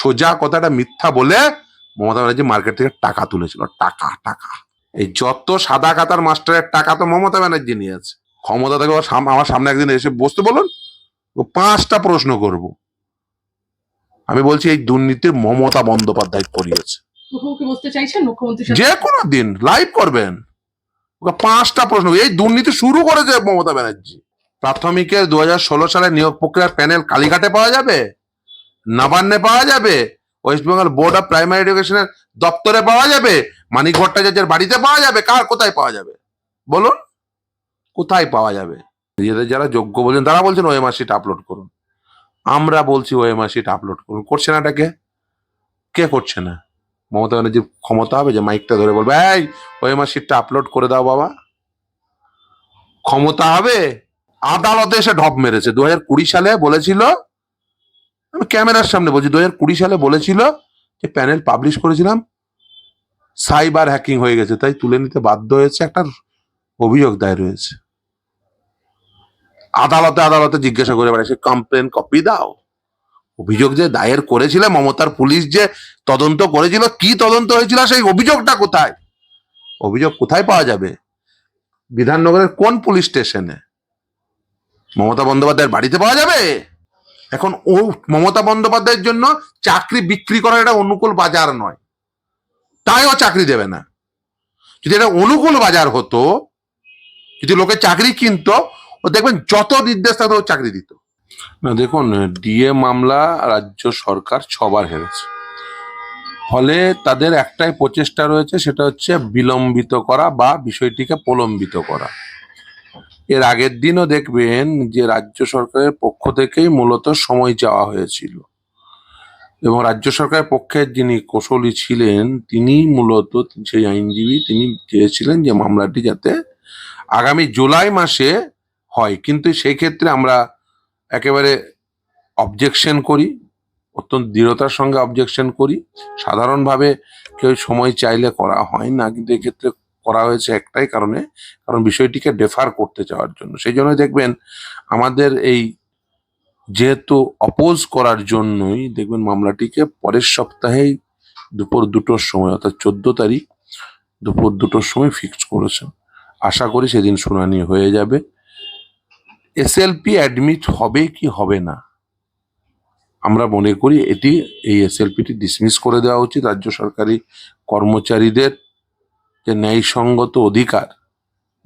সোজা কথাটা মিথ্যা বলে মমতা ব্যানার্জি মার্কেট থেকে টাকা তুলেছিল। টাকা টাকা। এই যত সাদা কাতার মাস্টারের টাকা তো মমতা ব্যানার্জি নিয়েছে। ক্ষমতা থেকে আমার সামনে একদিন এসে বসতে বলুন পাঁচটা প্রশ্ন করব। আমি বলছি এই দুর্নীতির মমতা বন্দ্যোপাধ্যায় করিয়েছে। যে কোনো দিন লাইভ করবেন। পাঁচটা প্রশ্ন এই দুর্নীতি শুরু করেছে মমতা ব্যানার্জি। প্রাথমিকের দু হাজার ষোলো সালে নিয়োগ প্রক্রিয়ার প্যানেল কালীঘাটে পাওয়া যাবে? নবান্নে পাওয়া যাবে। West Bengal board of primary এডুকেশনের দপ্তরে পাওয়া যাবে। মানিক ভট্টাচার্যের বাড়িতে পাওয়া যাবে। কার কোথায় পাওয়া যাবে? বলুন। কোথায় পাওয়া যাবে? নিজেদের যারা যোগ্য বলছেন, তারা বলছেন ওএমআর শিট আপলোড করুন। আমরা বলছি ওএমআর শিট আপলোড করুন। করছে না এটাকে কে? করছে না? মমতা ব্যানার্জির ক্ষমতা হবে যে মাইকটা ধরে বলবে, এই, ওএমআর শিটটা আপলোড করে দাও বাবা। ক্ষমতা হবে। আদালতে এসে ঢপ মেরেছে। দু হাজার কুড়ি সালে বলেছিল আমি ক্যামেরার সামনে বলছি দু হাজার কুড়ি সালে বলেছিল যে প্যানেল পাবলিশ করেছিলাম, সাইবার হ্যাকিং হয়ে গেছে, তাই তুলে নিতে বাধ্য হয়েছে একটা অভিযোগ দায়ের হয়েছে। আদালতে আদালতে জিজ্ঞাসা করে বেড়াচ্ছে কমপ্লেন কপি দাও। অভিযোগ যে দায়ের করেছিল মমতার পুলিশ যে তদন্ত করেছিল, কি তদন্ত হয়েছিল, সেই অভিযোগটা কোথায়? অভিযোগ কোথায় পাওয়া যাবে? বিধাননগরের কোন পুলিশ স্টেশনে? মমতা বন্দ্যোপাধ্যায়ের বাড়িতে পাওয়া যাবে? এখন ও মমতা বন্দ্যোপাধ্যায়ের জন্য চাকরি বিক্রি করার এটা অনুকূল বাজার নয়। তাই ও চাকরি দেবে না। যদি এটা অনুকূল বাজার হতো, যদি লোকে চাকরি কিনতো, ও দেখবেন যত নির্দেশ থাকতো ও চাকরি দিত। না, দেখুন, ডিএ মামলা রাজ্য সরকার ছবার হেরেছে। ফলে তাদের একটাই প্রচেষ্টা রয়েছে, সেটা হচ্ছে বিলম্বিত করা বা বিষয়টিকে প্রলম্বিত করা। এর আগের দিনও দেখবেন যে রাজ্য সরকারের পক্ষ থেকেই মূলত সময় চাওয়া হয়েছিল। এবং রাজ্য সরকারের পক্ষের যিনি কৌশলী ছিলেন, তিনি মূলত সেই আইনজীবী তিনি চেয়েছিলেন যে মামলাটি যাতে আগামী জুলাই মাসে হয়। কিন্তু সেই ক্ষেত্রে আমরা একেবারে অবজেকশন করি, অত্যন্ত দৃঢ়তার সঙ্গে অবজেকশন করি। সাধারণভাবে কেউ সময় চাইলে করা হয় না, কিন্তু এক্ষেত্রে করা হয়েছে একটাই কারণে, কারণ বিষয়টিকে ডেফার করতে চাওয়ার জন্য। সেই জন্য দেখবেন আমাদের এই যেহেতু অপোজ করার জন্যই দেখবেন মামলাটিকে পরের সপ্তাহেই দুপুর দুটোর সময়, অর্থাৎ চোদ্দ তারিখ দুপুর দুটোর সময় ফিক্স করেছেন। আশা করি সেদিন শুনানি হয়ে যাবে। এসএলপি অ্যাডমিট হবে কি হবে না, আমরা মনে করি এটি এই এসএলপিটি ডিসমিস করে দেওয়া উচিত। রাজ্য সরকারি কর্মচারীদের যে ন্যায়সঙ্গত অধিকার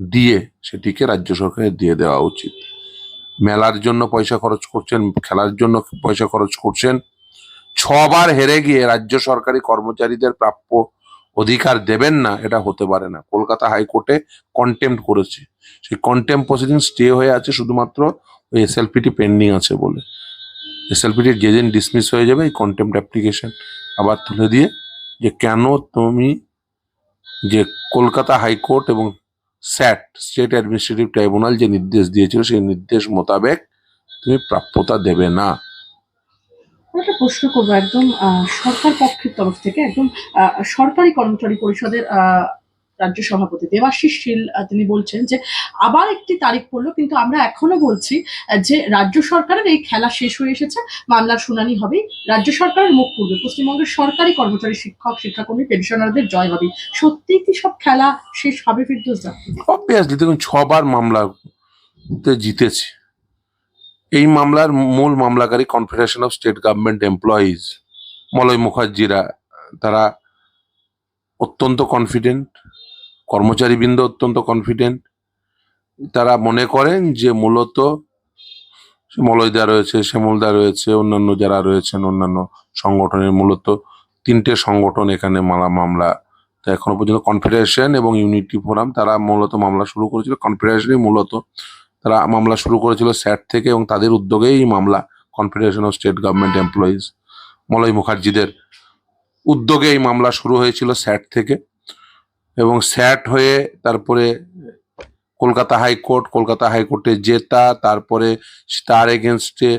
দিয়ে সেটিকে রাজ্য সরকারের দিয়ে দেওয়া উচিত। মেলার জন্য পয়সা খরচ করছেন, খেলার জন্য পয়সা খরচ করছেন, ছবার হেরে গিয়ে রাজ্য সরকারি কর্মচারীদের প্রাপ্য অধিকার দেবেন না, এটা হতে পারে না। কলকাতা হাইকোর্টে কন্টেম্প করেছে। সেই কন্টেম্প প্রসিডিং স্টে হয়ে আছে শুধুমাত্র ওই এসএলপিটি পেন্ডিং আছে বলে। এসএলপিটি যেদিন ডিসমিস হয়ে যাবে এই কন্টেম্প অ্যাপ্লিকেশন আবার তুলে দিয়ে যে কেন তুমি যে কলকাতা হাইকোর্ট এবং স্যাট স্টেট অ্যাডমিনিস্ট্রেটিভ ট্রাইব্যুনাল যে নির্দেশ দিয়েছিল, সেই নির্দেশ মোতাবেক তুমি প্রাপ্যতা দেবে না। একটা প্রশ্ন করব একদম সরকার পক্ষের তরফ থেকে, একদম সরকারি কর্মচারী পরিষদের রাজ্য সভাপতি দেবাশিস শীল তিনি বলছেন যে, আবার একটি তারিখ পড়ল, কিন্তু আমরা এখনও বলছি যে রাজ্য সরকারের এই খেলা শেষ হয়ে এসেছে, মামলার শুনানি হবে রাজ্য সরকারের মুখ পূর্বে। পশ্চিমবঙ্গের সরকারি কর্মচারী, শিক্ষক, শিক্ষাকর্মী, পেনশনারদের জয় হবে। সত্যি কি সব খেলা শেষ হবে ফিরদোস দেখুন, ছবার মামলাতে জিতেছে। এই মামলার মূল মামলাকারী confederation of state government employees Malay মুখার্জিরা, তারা অত্যন্ত কনফিডেন্ট কর্মচারীবৃন্দ অত্যন্ত কনফিডেন্ট তারা মনে করেন যে মূলত মলয়দা রয়েছে, শ্যামলদা রয়েছে, অন্যান্য যারা রয়েছেন, অন্যান্য সংগঠনের মূলত তিনটে সংগঠন এখানে মালা মামলা। তো এখনও পর্যন্ত কনফেডারেশন এবং ইউনিটি ফোরাম তারা মূলত মামলা শুরু করেছিল। কনফেডারেশনই মূলত তারা মামলা শুরু করেছিল স্যাট থেকে এবং তাদের উদ্যোগেই এই মামলা confederation of state government employees Malay মুখার্জিদের উদ্যোগে এই মামলা শুরু হয়েছিল স্যাট থেকে। এবং স্যাট হয়ে তারপরে কলকাতা হাইকোর্ট কলকাতা হাইকোর্টে জেতা, তারপরে তার এগেনস্টে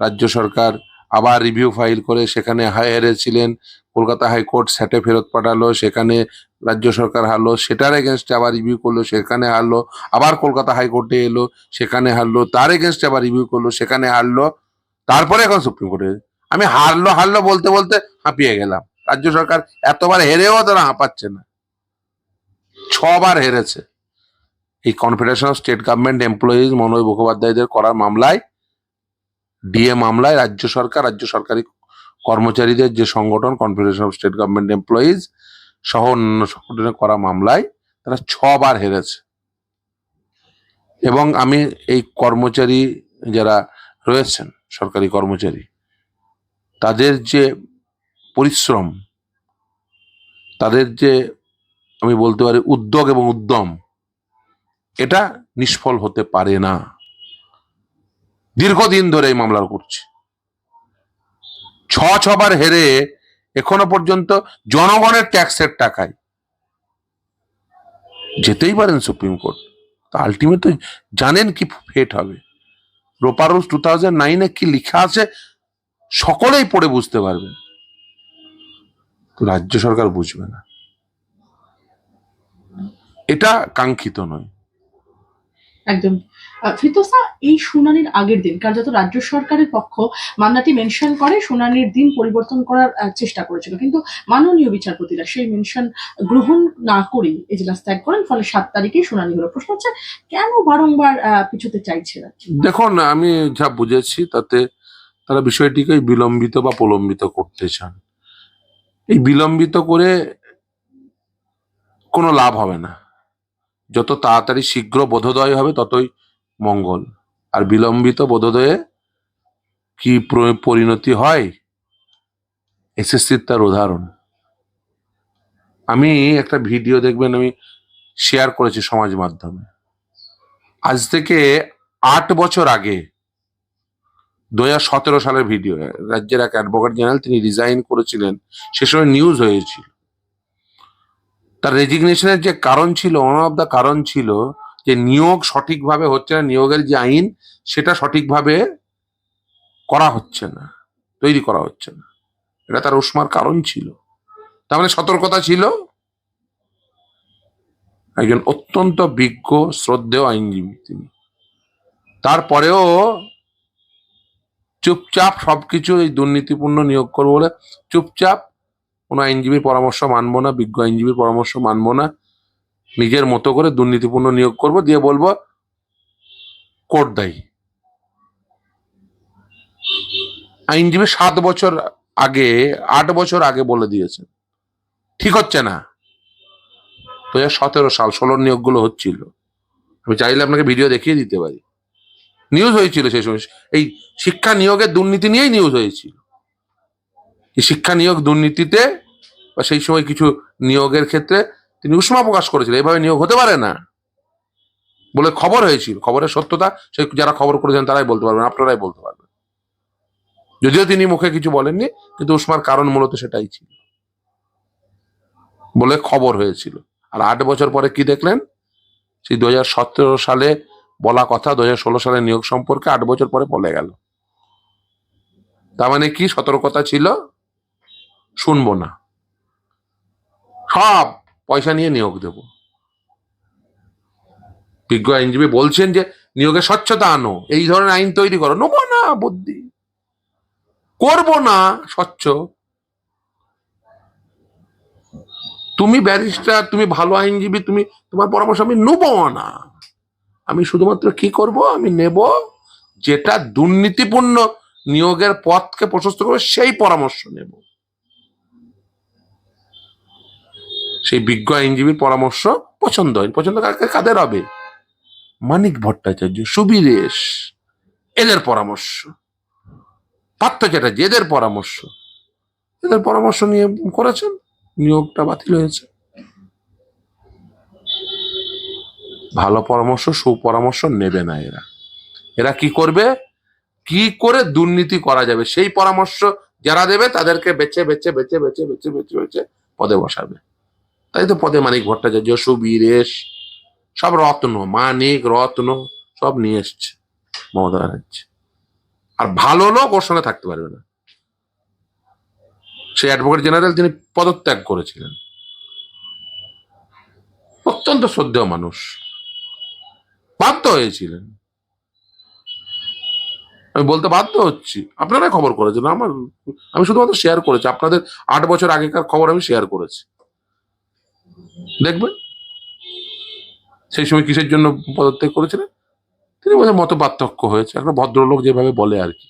রাজ্য সরকার আবার রিভিউ ফাইল করে, সেখানে হেরেছিলেন কলকাতা হাইকোর্ট স্যাটে ফেরত পাঠালো, সেখানে রাজ্য সরকার হারলো, সেটার এগেনস্টে আবার রিভিউ করল, সেখানে হারলো, আবার কলকাতা হাইকোর্টে এলো, সেখানে হারলো, তার এগেনস্টে আবার রিভিউ করল, সেখানে হারলো, তারপরে এখন সুপ্রিম কোর্টে আমি হারলো হারলো বলতে বলতে হাঁপিয়ে গেলাম। রাজ্য সরকার এতবার হেরেও তারা হাঁপাচ্ছে না। ছবার হেরেছে। এই confederation of state government employees Manoj মুখোপাধ্যায়দের করা মামলায়, ডিএ মামলায় রাজ্য সরকার, রাজ্য সরকারি কর্মচারীদের যে সংগঠন confederation of state government employees সহ অন্যান্য সংগঠনে করা মামলায় তারা ছবার হেরেছে। এবং আমি এই কর্মচারী যারা রয়েছেন, সরকারি কর্মচারী, তাদের যে পরিশ্রম, তাদের যে আমি বলতে পারি উদ্যোগ এবং উদ্যম। এটা নিষ্ফল হতে পারে না। দীর্ঘদিন ধরে এই মামলা করছে। ছ ছবার হেরে এখনও পর্যন্ত জনগণের ট্যাক্সের টাকায়। যেতেই পারেন সুপ্রিম কোর্ট। তা আলটিমেট জানেন কি ফেট হবে। রোপা রুলস টু থাউজেন্ড নাইনে কি লেখা আছে সকলেই পড়ে বুঝতে পারবেন। রাজ্য সরকার বুঝবে না। এটা কাঙ্ক্ষিত নয়। একদম। ফিরদৌসা এই শুনানির আগের দিন কারণ কার্যত রাজ্য সরকারের পক্ষ মান্নাটি মেনশন করে শুনানির দিন পরিবর্তন করার চেষ্টা করেছিল। কিন্তু মাননীয় বিচারপতিরা সেই মেনশন গ্রহণ না করেই এজলাস ত্যাগ করেন ফলে সাত তারিখে শুনানি হলো। প্রশ্ন হচ্ছে কেন বারংবার পিছুতে চাইছে? দেখুন আমি যা বুঝেছি তাতে তারা বিষয়টিকে বিলম্বিত বা প্রলম্বিত করতে চান। এই বিলম্বিত করে কোনো লাভ হবে না। যত তাড়াতাড়ি শীঘ্র বোধোদয় হবে, ততই মঙ্গল। আর বিলম্বিত বোধোদয়ে কি পরিণতি হয়? এসএসসির তার উদাহরণ। আমি একটা ভিডিও দেখবেন, আমি শেয়ার করেছি সমাজ মাধ্যমে। আজ থেকে আট বছর আগে দু সতেরো সালের ভিডিও, রাজ্যের এক অ্যাডভোকেট জেনারেল তিনি রিজাইন করেছিলেন। সে সময় নিউজ হয়েছিল। তার রেজিগনেশনের যে কারণ ছিল ওয়ান অফ দ্য কারণ ছিল যে নিয়োগ সঠিকভাবে হচ্ছে না, নিয়োগের যে আইন, সেটা সঠিকভাবে করা হচ্ছে না, তৈরি করা হচ্ছে না। এটা তার উষ্মার কারণ ছিল। তার মানে সতর্কতা ছিল একজন অত্যন্ত বিজ্ঞ, শ্রদ্ধেয় আইনজীবী তিনি। তারপরেও চুপচাপ সবকিছু এই দুর্নীতিপূর্ণ নিয়োগ করব বলে চুপচাপ কোনো আইনজীবীর পরামর্শ মানবো না, বিজ্ঞ আইনজীবীর পরামর্শ মানবো না, নিজের মতো করে দুর্নীতিপূর্ণ নিয়োগ করব, দিয়ে বলব, কোর্ট দায়ী। আইনজীবী সাত বছর আগে, আট বছর আগে বলে দিয়েছেন ঠিক হচ্ছে না। দু হাজার সতেরো সাল ষোলোর নিয়োগগুলো হচ্ছিল। আমি চাইলে আপনাকে ভিডিও দেখিয়ে দিতে পারি। নিউজ হয়েছিল সেই সময়। এই শিক্ষা নিয়োগের দুর্নীতি নিয়েই নিউজ হয়েছিল। শিক্ষা নিয়োগ দুর্নীতিতে বা সেই সময় কিছু নিয়োগের ক্ষেত্রে তিনি উষ্মা প্রকাশ করেছিলেন। এভাবে নিয়োগ হতে পারে না। বলে খবর হয়েছিল। খবরের সত্যতা, সে যারা খবর করেছেন তারাই বলতে পারবেন, আপনারাই বলতে পারবেন। যদিও তিনি মুখে কিছু বলেননি, কিন্তু উষ্মার কারণ মূলত সেটাই ছিল। বলে খবর হয়েছিল। আর আট বছর পরে কি দেখলেন? সেই দু হাজার সতেরো সালে বলা কথা, দু হাজার ষোলো সালে নিয়োগ সম্পর্কে আট বছর পরে বলে গেল। তার মানে কি সতর্কতা ছিল? শুনব না। সব পয়সা নিয়ে নিয়োগ দেব। বিজ্ঞ আইনজীবী বলছেন যে, নিয়োগে স্বচ্ছতা আনো, এই ধরনের আইন তৈরি করো। নেব না বুদ্ধি। করব না স্বচ্ছ। তুমি ব্যারিস্টার, তুমি ভালো আইনজীবী, তুমি, তোমার পরামর্শ আমি নেব না। আমি শুধুমাত্র কি করব? আমি নেব যেটা দুর্নীতিপূর্ণ নিয়োগের পথকে প্রশস্ত করবে, সেই পরামর্শ নেব। সেই বিজ্ঞ আইনজীবীর পরামর্শ পছন্দ হয় পছন্দ কাকে কাদের হবে? মানিক ভট্টাচার্য, সুবীরেশ, এদের পরামর্শ। পার্থ চ্যাটার্জি, এদের পরামর্শ। এদের পরামর্শ নিয়ে করেছেন, নিয়োগটা বাতিল হয়েছে। ভালো পরামর্শ, সুপরামর্শ নেবে না এরা। এরা কি করবে? কি করে দুর্নীতি করা যাবে? সেই পরামর্শ যারা দেবে তাদেরকে বেছে বেছে বেছে বেছে বেছে বেছে বেছে পদে বসাবে। তাই তো পদে মানিক ভট্টাচার্য সুবীরেশ সব রত্ন, মানিক, রত্ন, সব নিয়ে এসছে মমতা ব্যানার্জি। আর ভালো লোক ওর সঙ্গে থাকতে পারবে না। সেই অ্যাডভোকেট জেনারেল তিনি পদত্যাগ করেছিলেন। অত্যন্ত শ্রদ্ধেয় মানুষ। বাধ্য হয়েছিলেন। আমি বলতে বাধ্য হচ্ছি। আপনারাই খবর করেছেন। আমার আমি শুধুমাত্র শেয়ার করেছি। আপনাদের আট বছর আগেকার খবর আমি শেয়ার করেছি। দেখবেন সেই সময় কিসের জন্য পদত্যাগ করেছিলেন? তিনি বলছেন মত পার্থক্য হয়েছে। একটা ভদ্রলোক যেভাবে বলে আর কি।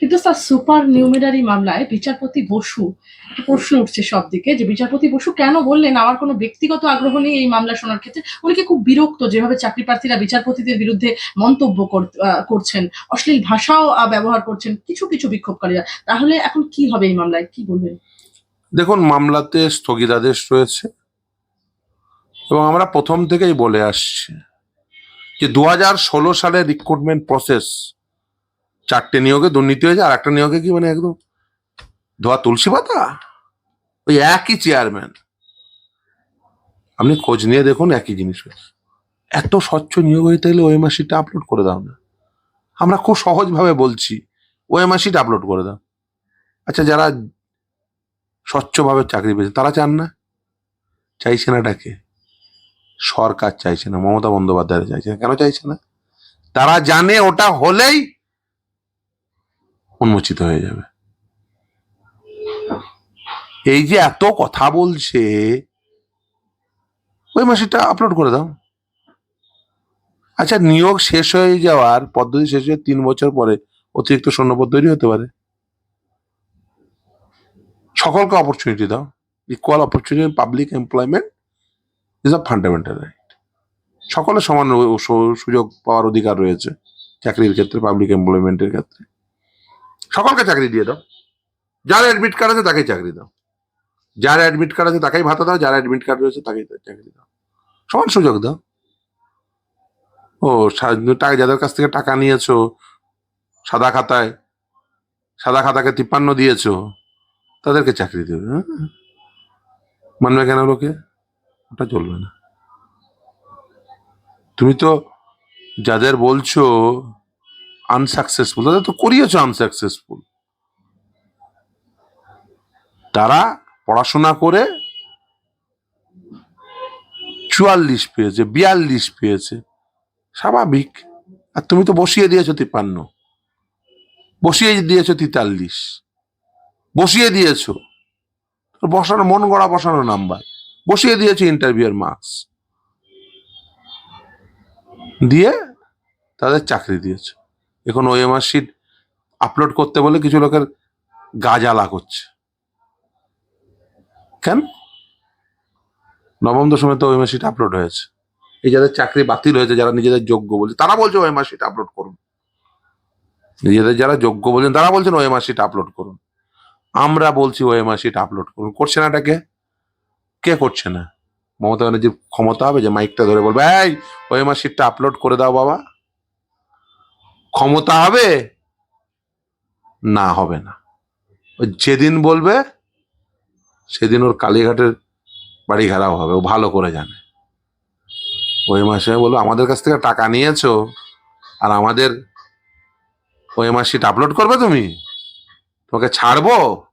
কিন্তু স্যার, সুপার নিউমেরারি মামলায় বিচারপতি বসু প্রশ্ন উঠছে সব দিকে যে বিচারপতি বসু কেন বললেন আমার কোনো ব্যক্তিগত আগ্রহ নেই এই মামলা শোনার ক্ষেত্রে? উনি কি খুব বিরক্ত যেভাবে চাকরি প্রার্থীরা বিচারপতিদের বিরুদ্ধে মন্তব্য করছেন, অশ্লীল ভাষাও ব্যবহার করছেন, কিছু কিছু বিক্ষোভকারীরা। তাহলে এখন কি হবে এই মামলায়? কি বলবেন? দেখুন, মামলাতে স্থগিতাদেশ রয়েছে এবং আমরা প্রথম থেকেই বলে আসছি যে দু হাজার ষোলো সালের রিক্রুটমেন্ট প্রসেস চারটে নিয়োগে দুর্নীতি হয়েছে, আর একটা নিয়োগে কি মানে একদম ধোয়া তুলসী পাতা? ওই একই চেয়ারম্যান আপনি খোঁজ নিয়ে দেখুন, একই জিনিস হয়েছে। এত স্বচ্ছ নিয়োগ হইতে গেলে শিটটা আপলোড করে দাও না। আমরা খুব সহজভাবে বলছি শিট আপলোড করে দাও। আচ্ছা যারা স্বচ্ছভাবে চাকরি পেয়েছে। তারা চান না? চাইছে না ডাকে সরকার চাইছে না, মমতা বন্দ্যোপাধ্যায় চাইছে না। কেন চাইছে না? তারা জানে ওটা হলেই উন্মোচিত হয়ে যাবে। এই যে এত কথা বলছে, ওই মাসিটা আপলোড করে দাও। আচ্ছা নিয়োগ শেষ হয়ে যাওয়ার পদ্ধতি শেষ হয়ে তিন বছর পরে অতিরিক্ত সৈন্যপদ তৈরি হতে পারে। সকলকে অপরচুনিটি দাও। Equal opportunity public employment is a fundamental right সকলের সমান সুযোগ পাওয়ার অধিকার রয়েছে চাকরির ক্ষেত্রে পাবলিক এমপ্লয়মেন্টের ক্ষেত্রে। সকলকে চাকরি দিয়ে দাও। যার অ্যাডমিট কার্ড আছে তাকেই চাকরি দাও। যার অ্যাডমিট কার্ড আছে তাকেই ভাতা দাও, যার অ্যাডমিট কার্ড রয়েছে তাকেই চাকরি দাও। সমান সুযোগ দাও। ও টাকা যাদের কাছ থেকে টাকা নিয়েছো, সাদা খাতায়, সাদা খাতাকে তিপ্পান্ন দিয়েছ তাদেরকে চাকরি দেবে হ্যাঁ? মানবে কেন লোকে? ওটা চলবে না। তুমি তো যাদের বলছো আনসাকসেসফুল তাদের তো করিয়েছো আনসাকসেসফুল তারা পড়াশোনা করে চুয়াল্লিশ পেয়েছে, বিয়াল্লিশ পেয়েছে। স্বাভাবিক। আর তুমি তো বসিয়ে দিয়েছ তিপ্পান্ন। বসিয়ে দিয়েছ তেতাল্লিশ। বসিয়ে দিয়েছ। বসানো, মন গড়া বসানো নাম্বার। বসিয়ে দিয়েছ ইন্টারভিউয়ের মার্কস দিয়ে তাদের চাকরি দিয়েছ। এখন ওএমআর শিট আপলোড করতে বলে কিছু লোকের গা করছে। কেন? নবম দশমে তো ওএমআর শিট আপলোড হয়েছে। এই যাদের চাকরি বাতিল হয়েছে, যারা নিজেদের যোগ্য বলছে, তারা বলছে ওএমআর শিট আপলোড করুন। নিজেদের যারা যোগ্য বলছেন, তারা বলছেন ওএমআর শিট আপলোড করুন। আমরা বলছি ওএমআর শিট আপলোড করুন। করছে না এটাকে কে? করছে না? মমতা ব্যানার্জির ক্ষমতা হবে যে মাইকটা ধরে বলবে, এই ওএমআর শিটটা আপলোড করে দাও বাবা। ক্ষমতা হবে? না হবে না। যেদিন বলবে, সেদিন ওর কালীঘাটের বাড়ি ঘেরাও হবে, ও ভালো করে জানে। ওই মাসে বলব আমাদের কাছ থেকে টাকা নিয়েছো আর আমাদের ওই মাস শিট আপলোড করবে তুমি? তোমাকে ছাড়বো?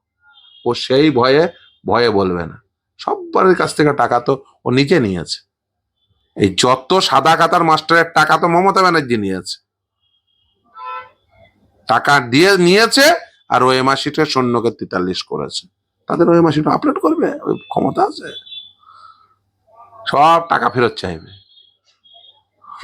ও সেই ভয়ে ভয়ে বলবে না। সবার কাছ থেকে টাকা তো ও নিজে নিয়েছে। এই যত সাদা কাতার মাস্টারের টাকা তো মমতা ব্যানার্জি নিয়েছে। টাকা দিয়ে নিয়েছে আর ওই মাসিটা সৈন্যকে তেতাল্লিশ করেছে। তাদের ওই মাসিটা আপলোড করবে? ওই ক্ষমতা আছে? সব টাকা ফেরত চাইবে।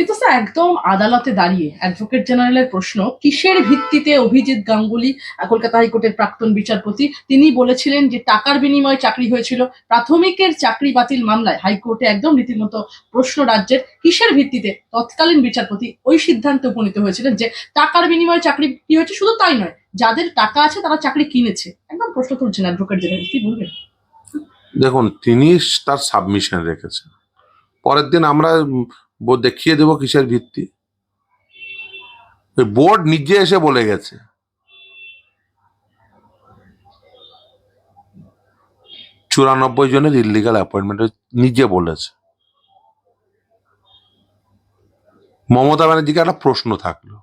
কিন্তু একদম আদালতে দাঁড়িয়ে অ্যাডভোকেট জেনারেলের প্রশ্ন, কিসের ভিত্তিতে অভিজিৎ গাঙ্গুলি, কলকাতা হাইকোর্টের প্রাক্তন বিচারপতি, তিনি বলেছিলেন যে টাকার বিনিময়ে চাকরি হয়েছিল, প্রাথমিকের চাকরি বাতিল মামলায় হাইকোর্টে একদম রীতিমতো প্রশ্ন রাজ্যের কিসের ভিত্তিতে তৎকালীন বিচারপতি ওই সিদ্ধান্তে উপনীত হয়েছিলেন যে টাকার বিনিময়ে চাকরি কি হয়েছে? শুধু তাই নয়, যাদের টাকা আছে তারা চাকরি কিনেছে। একদম প্রশ্ন তুলছেন অ্যাডভোকেট জেনারেল কি বলবেন? দেখুন, তিনি তার সাবমিশন রেখেছেন। পরের দিন আমরা উম, ব- দেখিয়ে দেবো কিসের ভিত্তি। বোর্ড নিজে এসে বলে গেছে। চুরানব্বই জনের ইলিগাল অ্যাপয়েন্টমেন্ট নিজে বলেছে। মমতা ব্যানার্জিকে একটা প্রশ্ন থাকল।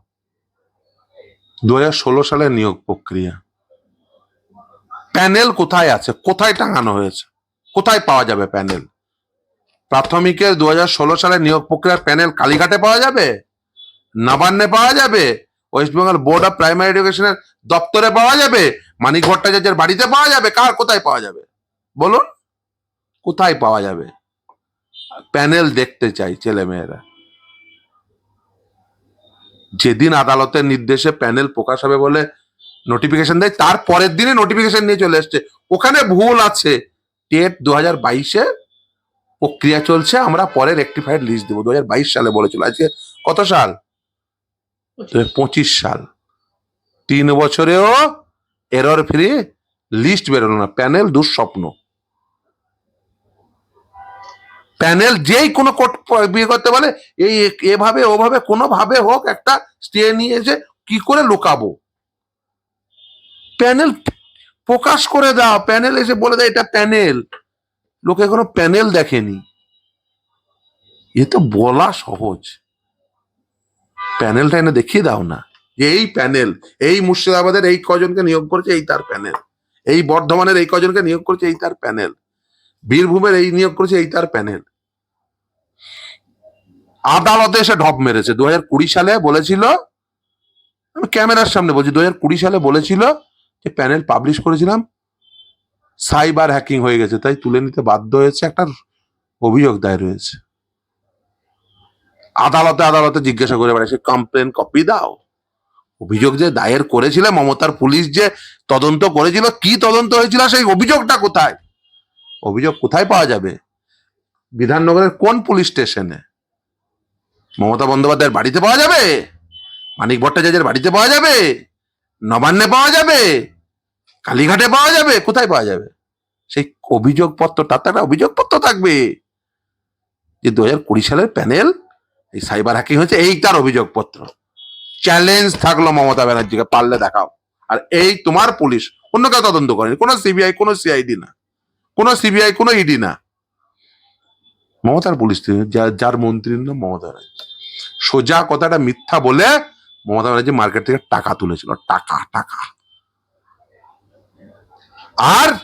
দু ষোলো সালের নিয়োগ প্রক্রিয়া। প্যানেল কোথায় আছে? কোথায় টাঙানো হয়েছে? কোথায় পাওয়া যাবে প্যানেল? প্রাথমিকের দু সালের নিয়োগ প্রক্রিয়ার প্যানেল কালীঘাটে পাওয়া যাবে? নাবান্নে পাওয়া যাবে? West Bengal board of primary এডুকেশনের দপ্তরে পাওয়া যাবে? মানিক ভট্টাচার্যের বাড়িতে পাওয়া যাবে? কার কোথায় পাওয়া যাবে? বলুন, কোথায় পাওয়া যাবে? প্যানেল দেখতে চাই ছেলে মেয়েরা যেদিন আদালতের নির্দেশে প্যানেল প্রকাশ হবে বলে নোটিফিকেশন দেয়, তার পরের দিনে নোটিফিকেশন নিয়ে চলে এসছে। ওখানে ভুল আছে। টেট দু হাজার বাইশে প্রক্রিয়া চলছে আমরা পরে রেক্টিফাইড লিস্ট দেবো। দু হাজার বাইশ সালে বলেছিল আজকে কত সাল? পঁচিশ। সাল। তিন বছরেও এরর ফ্রি লিস্ট বেরোলো না। প্যানেল দুঃস্বপ্ন। প্যানেল যেই কোনো কোর্ট বিয়ে করতে বলে এই এভাবে ওভাবে কোনো ভাবে হোক একটা স্টে নিয়ে এসে কি করে লুকাবো? প্যানেল প্রকাশ করে দাও। প্যানেল এসে বলে দেয় এটা প্যানেল লোকে কোনো প্যানেল দেখেনি। এ তো বলা সহজ। প্যানেলটা এনে দেখিয়ে দাও না। যে এই প্যানেল, এই মুর্শিদাবাদের এই কজনকে নিয়োগ করেছে, এই তার প্যানেল। এই বর্ধমানের এই কজনকে নিয়োগ করেছে, এই তার প্যানেল। বীরভূমের এই নিয়োগ করেছে, এই তার প্যানেল। আদালতে এসে ঢপ মেরেছে। দু হাজার কুড়ি সালে বলেছিল, আমি ক্যামেরার সামনে বলছি দু হাজার কুড়ি সালে বলেছিল যে প্যানেল পাবলিশ করেছিলাম। সাইবার হ্যাকিং হয়ে গেছে, তাই তুলে নিতে বাধ্য হয়েছে একটা অভিযোগ দায়ের হয়েছে। আদালতে আদালতে জিজ্ঞাসা করে বেড়াচ্ছে কমপ্লেন কপি দাও। অভিযোগ যে দায়ের করেছিল মমতার পুলিশ যে তদন্ত করেছিল, কি তদন্ত হয়েছিল, সেই অভিযোগটা কোথায়? অভিযোগ কোথায় পাওয়া যাবে? বিধাননগরের কোন পুলিশ স্টেশনে? মমতা বন্দ্যোপাধ্যায়ের বাড়িতে পাওয়া যাবে? মানিক ভট্টাচার্যের বাড়িতে পাওয়া যাবে? নবান্নে পাওয়া যাবে? কালীঘাটে পাওয়া যাবে, কোথায় পাওয়া যাবে? সেই অভিযোগপত্র, তার একটা অভিযোগপত্র থাকবে। যে দু হাজার কুড়ি সালের প্যানেল, এই সাইবার হ্যাকিং হয়েছে, এই তার অভিযোগপত্র। চ্যালেঞ্জ থাকল মমতা ব্যানার্জিকে, পারলে দেখাও। আর এই তোমার পুলিশ, অন্য কেউ তদন্ত করেনি, কোনো সিবিআই কোনো সিআইডি না। কোনো সিবিআই কোনো ইডি না। মমতার পুলিশ যার মন্ত্রীর নাম মমতা ব্যানার্জি। সোজা কথাটা মিথ্যা বলে মমতা ব্যানার্জি মার্কেট থেকে টাকা তুলেছিল। টাকা টাকা। আর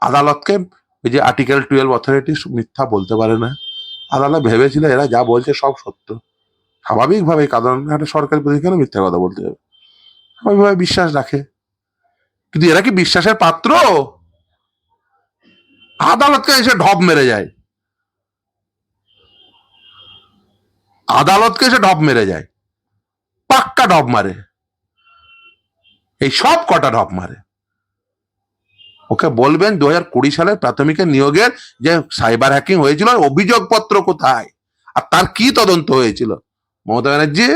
আদালতকে ওই যে আর্টিকেল টুয়েলভ অথরিটি মিথ্যা বলতে পারে না। আদালত ভেবেছিল এরা যা বলছে সব সত্য। স্বাভাবিকভাবে কারণ একটা সরকারি প্রতিষ্ঠানে কেন মিথ্যা কথা বলতে হবে স্বাভাবিকভাবে বিশ্বাস রাখে। কিন্তু এরা কি বিশ্বাসের পাত্র? আদালতকে এসে ঢপ মেরে যায়। আদালতকে এসে ঢপ মেরে যায়। পাক্কা ঢপ মারে। এই সব কটা ঢপ মারে। ওকে বলবেন দু হাজার কুড়ি সালের প্রাথমিকের নিয়োগের যে সাইবার হ্যাকিং হয়েছিল অভিযোগপত্র কোথায়? আর তার কি তদন্ত হয়েছিল? মমতা ব্যানার্জি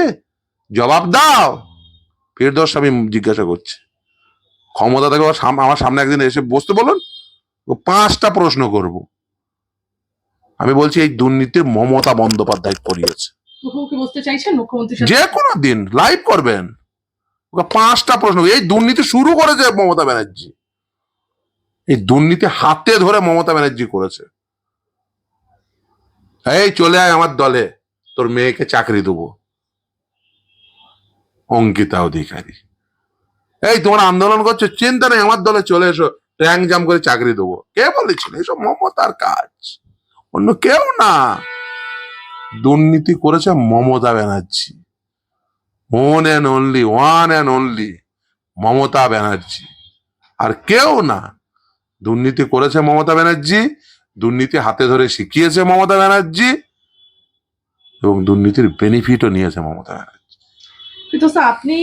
জবাব দাও। ফিরদোস আমি জিজ্ঞাসা করছি। ক্ষমতা থেকে আমার সামনে একদিন এসে বসতে বলুন পাঁচটা প্রশ্ন করব। আমি বলছি এই দুর্নীতির মমতা বন্দ্যোপাধ্যায় করিয়েছে। যে কোনো দিন লাইভ করবেন। ওকে পাঁচটা প্রশ্ন এই দুর্নীতি শুরু করেছে মমতা ব্যানার্জি। এই দুর্নীতি হাতে ধরে মমতা ব্যানার্জি করেছে। এই চলে আয় আমার দলে, তোর মেয়েকে চাকরি দেবো। অঙ্কিতা অধিকারী। এই তোমরা আন্দোলন করছ, চিন্তা নেই, আমার দলে চলে এসো, ট্যাং জাম করে চাকরি দেবো। কে বলেছিল? এসব মমতার কাজ। অন্য কেউ না। দুর্নীতি করেছে Mamata Banerjee. One and only one and only Mamata Banerjee. আর কেউ না। দুর্নীতি করেছে মমতা ব্যানার্জি, দুর্নীতি হাতে ধরে শিখিয়েছে মমতা ব্যানার্জি, এবং দুর্নীতির বেনিফিটও নিয়েছে মমতা ব্যানার্জি। আপনি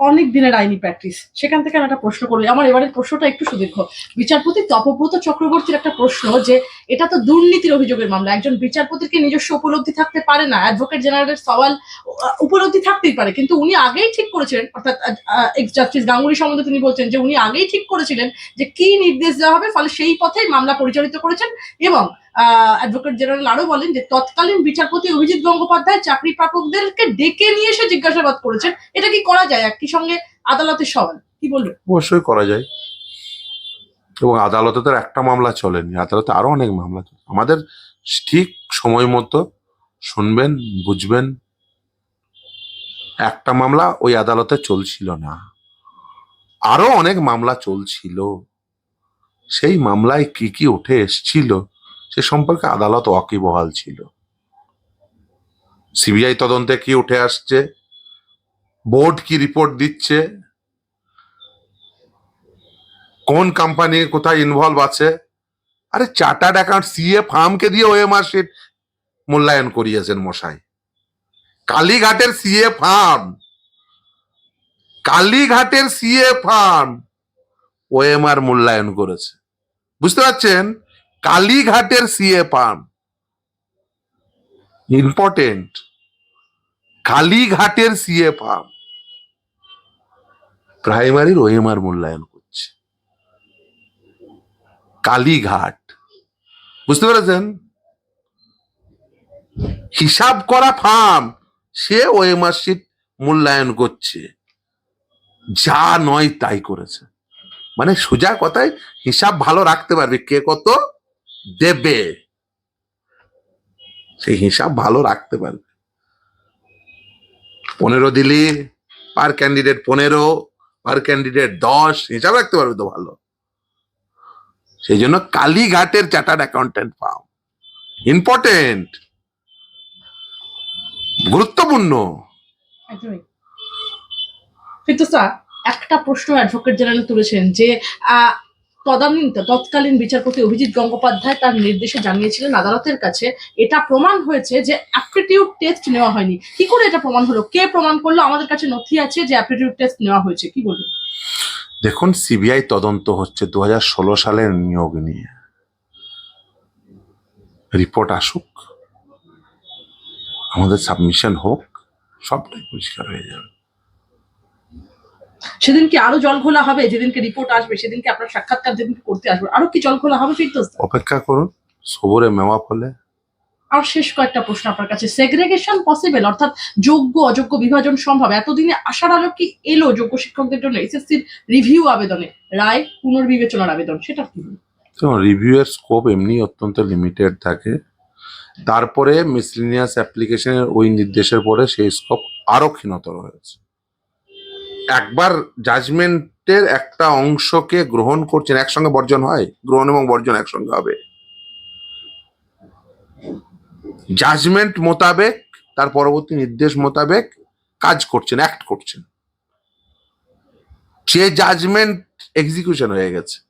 অনেক দিনের আইনি প্র্যাকটিস সেখান থেকে আমি একটা প্রশ্ন করব আমার এবারের প্রশ্নটা একটু সুদীর্ঘ। বিচারপতি তপব্রত চক্রবর্তীর একটা প্রশ্ন যে, এটা তো দুর্নীতির অভিযোগের মামলা। একজন বিচারপতির কি নিজস্ব উপলব্ধি থাকতে পারে না? অ্যাডভোকেট জেনারেলের সওয়াল উপলব্ধি থাকতেই পারে। কিন্তু উনি আগেই ঠিক করেছিলেন, অর্থাৎ এক্স জাস্টিস গাঙ্গুলি সম্বন্ধে তিনি বলছেন যে, উনি আগেই ঠিক করেছিলেন যে, কি নির্দেশ দেওয়া হবে? ফলে সেই পথেই মামলা পরিচালিত করেছেন এবং অ্যাডভোকেট জেনারেল আরও বলেন যে, তৎকালীন বিচারপতি অভিজিৎ গঙ্গোপাধ্যায় চাকরি প্রাপকদেরকে ডেকে নিয়ে এসে জিজ্ঞাসাবাদ করেছেন। এটা কি করা যায়? একই সঙ্গে আদালতের সওয়াল। কি বলবেন? অবশ্যই করা যায়। এবং আদালতে তো একটা মামলা চলেনি। আদালতে আরও অনেক মামলা চলে। আমাদের ঠিক সময় মতো শুনবেন, বুঝবেন, একটা মামলা ওই আদালতে চলছিল না। আরও অনেক মামলা চলছিল। সেই মামলায় কি কি উঠে এসছিল সে সম্পর্কে আদালত ওয়াকিবহাল ছিল। সিবিআই তদন্তে কি উঠে আসছে? বোর্ড কি রিপোর্ট দিচ্ছে? কোন কোম্পানি কোথায় ইনভলভ আছে? আরে চার্টার্ড অ্যাকাউন্ট সিএ ফার্মকে দিয়ে ওএমআর শিট মূল্যায়ন করিয়েছেন মশাই। কালীঘাটের সিএ ফার্ম। কালীঘাটের সিএ ফার্ম। ওএমআর মূল্যায়ন করেছে। বুঝতে পারছেন? কালীঘাটের সিএ ফার্ম ইম্পর্টেন্ট কালীঘাটের সিএ ফার্ম প্রাইমারির ওএমআর মূল্যায়ন করছে। কালীঘাট। বুঝতে পেরেছেন? হিসাব করা ফার্ম সে ওএমআর শিট মূল্যায়ন করছে। যা নয় তাই করেছে। মানে সোজা কথায় হিসাব ভালো রাখতে পারবে। কে কত? দেবে। সেই হিসাব ভালো রাখতে পারবে। পনেরো দিলি পার ক্যান্ডিডেট পনেরো পার ক্যান্ডিডেট দশ, হিসাব রাখতে পারবে তো ভালো। সেই জন্য কালীঘাটের চার্টার্ড অ্যাকাউন্টেন্ট পাও। ইম্পর্টেন্ট গুরুত্বপূর্ণ! একটা প্রশ্ন অ্যাডভোকেট জেনারেল তুলেছেন যে তদানীন্ত তৎকালীন বিচারপতি অভিজিৎ গঙ্গোপাধ্যায় তার নির্দেশে জানিয়েছিলেন আদালতের কাছে, এটা প্রমাণ হয়েছে যে অ্যাপটিটিউড টেস্ট নেওয়া হয়নি। কি করে এটা প্রমাণ হলো? কে প্রমাণ করল? আমাদের কাছে নথি আছে যে অ্যাপটিটিউড টেস্ট নেওয়া হয়েছে। কি বলবেন? দেখুন সিবিআই তদন্ত হচ্ছে দু হাজার ষোলো সালের নিয়োগ নিয়ে। রিপোর্ট আসুক, আমাদের সাবমিশন হোক, সবটাই পরিষ্কার হয়ে যাবে। সেদিনকে আরও জল ঘোলা হবে যেদিনকে রিপোর্ট আসবে সেদিনকে আপনার সাক্ষাৎকার যেদিনকে করতে আসবে। আরও কি জল ঘোলা হবে? অপেক্ষা করুন সবরে মেওয়া ফলে। আর শেষ কয়েকটা প্রশ্ন আপনার কাছে। সেগ্রেগেশন পসিবল অর্থাৎ যোগ্য অযোগ্য বিভাজন সম্ভব। এতদিনে আশার আলো কি এলো যোগ্য শিক্ষকদের জন্য? এসএসসির রিভিউ আবেদনে। রায় পুনর্বিবেচনার আবেদন সেটা কি? রিভিউ এর স্কোপ এমনি অত্যন্ত লিমিটেড থাকে। তারপরে মিসলিনিয়াস অ্যাপ্লিকেশনের ওই নির্দেশের পরে সেই স্কোপ আরও ক্ষীণতর হয়েছে। একবার জাজমেন্টের একটা অংশকে গ্রহণ করছেন, একসঙ্গে বর্জন হয়? গ্রহণ এবং বর্জন একসঙ্গে হবে। জাজমেন্ট মোতাবেক, তার পরবর্তী নির্দেশ মোতাবেক কাজ করছেন অ্যাক্ট করছেন। যে জাজমেন্ট এক্সিকিউশন হয়ে গেছে,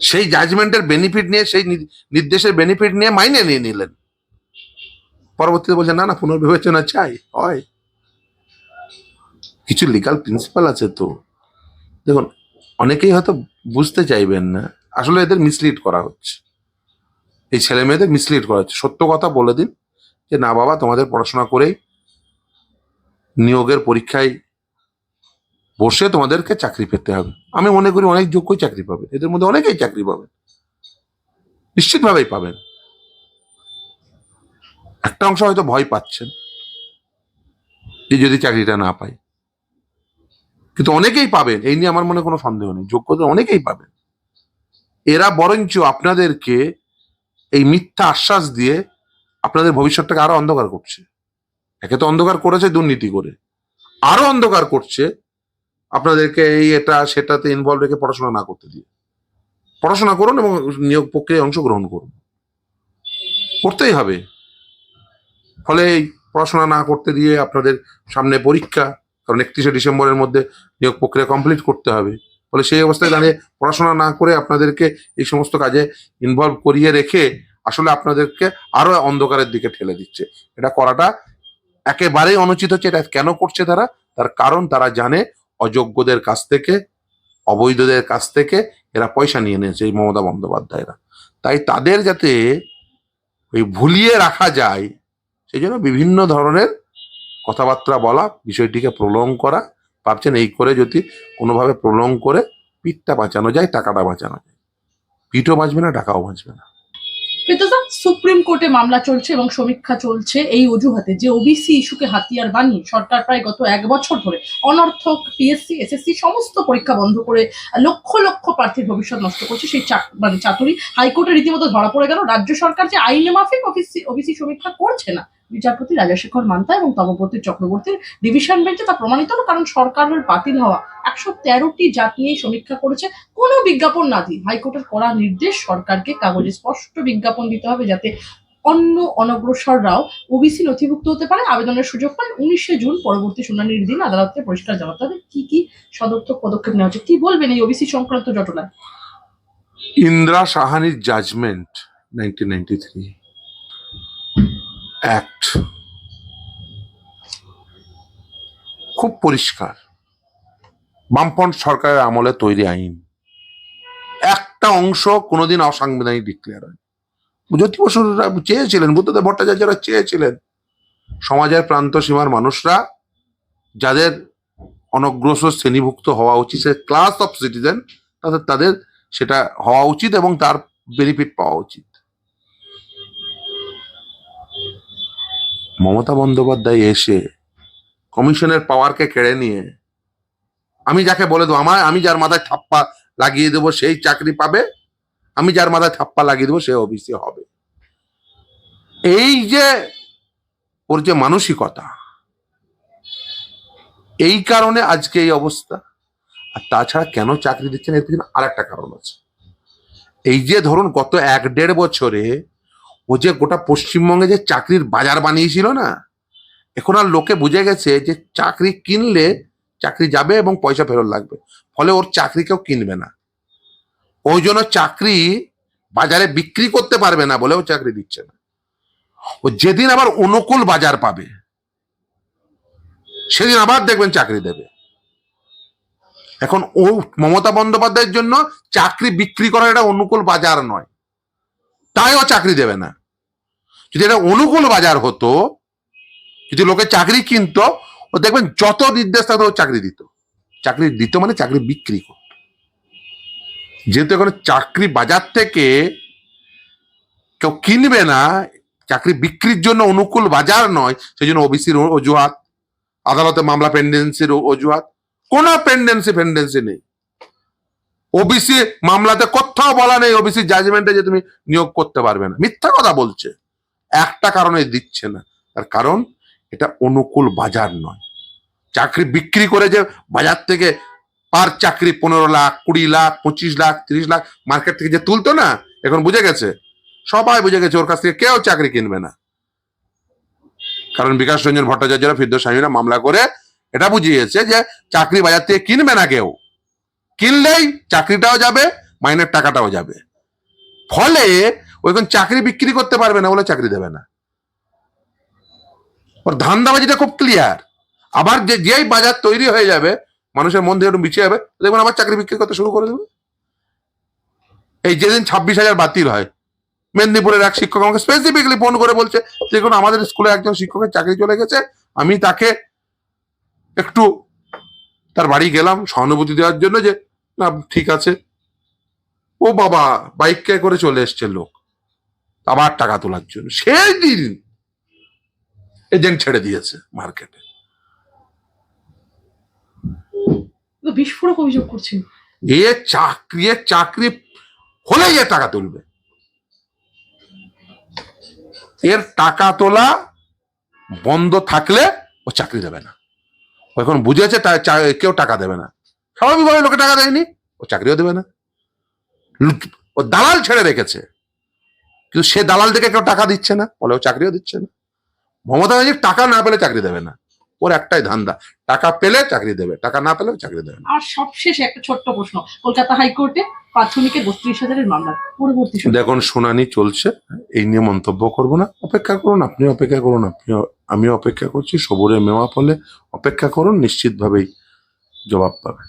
সেই জাজমেন্টের বেনিফিট নিয়ে, সেই নির্দেশের বেনিফিট নিয়ে মাইনে নিয়ে নিলেন। পরবর্তীতে বলছেন, না না, পুনর্বিবেচনা চাই, হয়। কিছু লিগাল প্রিন্সিপাল আছে তো। দেখুন, অনেকেই হয়তো বুঝতে চাইবেন না, আসলে এদের মিসলিড করা হচ্ছে। এই ছেলে মেয়েদের মিসলিড করা হচ্ছে। সত্য কথা বলে দিন যে, না বাবা, তোমাদের পড়াশোনা করেই নিয়োগের পরীক্ষায় বসে তোমাদেরকে চাকরি পেতে হবে। আমি মনে করি অনেক যোগ্যই চাকরি পাবে এদের মধ্যে অনেকেই চাকরি পাবে নিশ্চিতভাবেই পাবেন। একটা অংশ হয়তো ভয় পাচ্ছেন যে, যদি চাকরিটা না পাই কিন্তু অনেকেই পাবেন, এই নিয়ে আমার মনে কোনো সন্দেহ নেই যোগ্যতা অনেকেই পাবেন। এরা বরঞ্চ আপনাদেরকে এই মিথ্যা আশ্বাস দিয়ে আপনাদের ভবিষ্যৎটাকে আরও অন্ধকার করছে। একে তো অন্ধকার করেছে দুর্নীতি করে। আরও অন্ধকার করছে আপনাদেরকে এই এটা সেটাতে ইনভলভ রেখে পড়াশোনা না করতে দিয়ে। পড়াশোনা করুন এবং নিয়োগ প্রক্রিয়ায় অংশগ্রহণ করুন। করতেই হবে। ফলে পড়াশোনা না করতে দিয়ে আপনাদের সামনে পরীক্ষা কারণ একত্রিশে ডিসেম্বরের মধ্যে নিয়োগ প্রক্রিয়া কমপ্লিট করতে হবে। ফলে সেই অবস্থায় দাঁড়িয়ে পড়াশোনা না করে আপনাদেরকে এই সমস্ত কাজে ইনভলভ করিয়ে রেখে আসলে আপনাদেরকে আরও অন্ধকারের দিকে ঠেলে দিচ্ছে। এটা করাটা একেবারেই অনুচিত হচ্ছে, এটা কেন করছে তারা? তার কারণ তারা জানে, অযোগ্যদের কাছ থেকে, অবৈধদের কাছ থেকে এরা পয়সা নিয়ে নিয়েছে এই মমতা বন্দ্যোপাধ্যায়রা। তাই তাদের যাতে ওই ভুলিয়ে রাখা যায়, সেই জন্য বিভিন্ন ধরনের কথাবার্তা বলা, বিষয়টিকে প্রলং করা ভাবছেন এই করে যদি কোনোভাবে প্রলং করে পিঠটা বাঁচানো যায়, টাকাটা বাঁচানো যায়। পিঠও বাঁচবে না, টাকাও বাঁচবে না। সুপ্রিম কোর্টে মামলা চলছে এবং সমীক্ষা চলছে এই অজুহাতে যে ওবিসি ইস্যুকে হাতিয়ার বানিয়ে সরকার প্রায় গত এক বছর ধরে অনর্থক পিএসসি এসএসসি সমস্ত পরীক্ষা বন্ধ করে লক্ষ লক্ষ প্রার্থীর ভবিষ্যৎ নষ্ট করছে। সেই মানে চাতুরি হাইকোর্টে রীতিমতো ধরা পড়ে গেল। রাজ্য সরকার যে আইনে মাফিক ওবিসি ওবিসি সমীক্ষা করছে না। বিচারপতি রাজাশেখর মান্তা এবং তপব্রতী চক্রবর্তীর ডিভিশন বেঞ্চে তা প্রমাণিত হলো কারণ সরকারের বাতিল হওয়া একশো তেরোটি জাত নিয়ে সমীক্ষা করেছে। কোনো বিজ্ঞাপন না দিয়ে হাইকোর্টের করা নির্দেশ সরকারকে কাগজে স্পষ্ট বিজ্ঞাপন দিতে হবে যাতে অন্য অনগ্রসররাও ওবিসি নথিভুক্ত হতে পারে। আবেদনের সুযোগ পান উনিশে জুন পরবর্তী শুনানির দিন আদালতে পরিষ্কার জানাতে হবে কি কি সদর্থক পদক্ষেপ নেওয়া হচ্ছে কি বলবেন এই ওবিসি সংক্রান্ত জটলা Indra সাহানির judgement nineteen ninety three act খুব পরিষ্কার। বামপন্থ সরকারের আমলে তৈরি আইন। একটা অংশ কোনোদিন অসাংবিধানিক ডিক্লেয়ার হয় জ্যোতি বসুরা চেয়েছিলেন, বুদ্ধদেব ভট্টাচার্যরা চেয়েছিলেন, সমাজের প্রান্ত সীমার মানুষরা যাদের অনগ্রসর শ্রেণীভুক্ত হওয়া উচিত, সে ক্লাস অফ সিটিজেন তাদের তাদের সেটা হওয়া উচিত এবং তার বেনিফিট পাওয়া উচিত। মমতা বন্দ্যোপাধ্যায় এসে কমিশনের পাওয়ারকে কেড়ে নিয়ে আমি যাকে বলে দেবো, আমার আমি যার মাথায় থাপ্পা লাগিয়ে দেবো, সেই চাকরি পাবে। আমি যার মাথায় থাপ্পা লাগিয়ে দেবো, সে ওবিসি হবে। এই যে ওর যে মানসিকতা, এই কারণে আজকে এই অবস্থা। আর তাছাড়া কেন চাকরি দিচ্ছে না এর পিছনে আর একটা কারণ আছে। এই যে ধরুন গত এক দেড় বছরে ও যে গোটা পশ্চিমবঙ্গে যে চাকরির বাজার বানিয়েছিল না, এখন আর লোকে বুঝে গেছে যে চাকরি কিনলে চাকরি যাবে এবং পয়সা ফেরত লাগবে। ফলে ওর চাকরি কেউ কিনবে না। ওই জন্য চাকরি বাজারে বিক্রি করতে পারবে না বলে ও চাকরি দিচ্ছে না। ও যেদিন আবার অনুকূল বাজার পাবে, সেদিন আবার দেখবেন চাকরি দেবে। এখন ও মমতা বন্দ্যোপাধ্যায়ের জন্য চাকরি বিক্রি করার এটা অনুকূল বাজার নয়। তাই ও চাকরি দেবে না। যদি এটা অনুকূল বাজার হতো, যদি লোকে চাকরি কিনতো, ও দেখবেন যত নির্দেশ থাকতো চাকরি দিত। চাকরি দিত মানে চাকরি বিক্রি করত। যেহেতু এখন চাকরি বাজার থেকে কেউ কিনবে না, চাকরি বিক্রির জন্য অনুকূল বাজার নয় সেই জন্য ওবিসির অজুহাত, আদালতে মামলা পেন্ডেন্সির অজুহাত, কোনো পেন্ডেন্সি ফেন্ডেন্সি নেই। ওবিসি মামলাতে কোথাও বলা নেই, ওবিসি জাজমেন্টে যে তুমি নিয়োগ করতে পারবে না। মিথ্যা কথা বলছে। একটা কারণে দিচ্ছে না। তার কারণ এটা অনুকূল বাজার নয়। চাকরি বিক্রি করে যে বাজার থেকে পার চাকরি পনেরো লাখ, কুড়ি লাখ, পঁচিশ লাখ, তিরিশ লাখ মার্কেট থেকে যে তুলতো না, এখন বুঝে গেছে? সবাই বুঝে গেছে ওর কাছ থেকে কেউ চাকরি কিনবে না। কারণ বিকাশ রঞ্জন ভট্টাচার্যরা, ফিরদোস স্বামীরা মামলা করে এটা বুঝিয়েছে যে চাকরি বাজার থেকে কিনবে না কেউ। কিনলেই চাকরিটাও যাবে, মাইনের টাকাটাও যাবে। ফলে ওইখানে চাকরি বিক্রি করতে পারবে না বলে চাকরি দেবে না। ওর ধান্দাবাজিটা খুব ক্লিয়ার আবার যে যেই বাজার তৈরি হয়ে যাবে, মানুষের মন থেকে একটু বিছিয়ে যাবে দেখবেন আবার চাকরি বিক্রি করতে শুরু করে দেবে। এই যেদিন ছাব্বিশ হাজার বাতিল হয়, মেদিনীপুরের এক শিক্ষক আমাকে স্পেসিফিকলি ফোন করে বলছে, দেখুন, আমাদের স্কুলে একজন শিক্ষকের চাকরি চলে গেছে, আমি তাকে একটু তার বাড়ি গেলাম সহানুভূতি দেওয়ার জন্য যে, না, ঠিক আছে। ও বাবা বাইকে করে চলে এসছে লোক। আবার টাকা তোলার জন্য। সেই দিন এজেন্ট ছেড়ে দিয়েছে মার্কেটে। বিস্ফোরক অভিযোগ করছেন। এ চাকরি চাকরি হলেই এ টাকা তুলবে। এর টাকা তোলা বন্ধ থাকলে ও চাকরি দেবে না। এখন বুঝেছে কেউ টাকা দেবে না। স্বাভাবিকভাবে লোকে টাকা দেয়নি ও চাকরিও দেবে না। ও দালাল ছেড়ে রেখেছে। কিন্তু সে দালাল থেকে কেউ টাকা দিচ্ছে না বলে ও চাকরিও দিচ্ছে না। মমতা ব্যানার্জি টাকা না পেলে চাকরি দেবে না। ওর একটাই ধান্দা টাকা পেলে চাকরি দেবে টাকা না পেলেও চাকরি দেবে আর সবশেষে একটা ছোট্ট প্রশ্ন কলকাতা হাইকোর্টে প্রাথমিকের বত্রিশ হাজারের মামলা পরবর্তী শুনানি। দেখুন শুনানি চলছে এই নিয়ে মন্তব্য করব না। অপেক্ষা করুন আপনি অপেক্ষা করুন আপনি আমি অপেক্ষা করছি সবুরে মেওয়া ফলে অপেক্ষা করুন নিশ্চিতভাবেই জবাব পাবেন।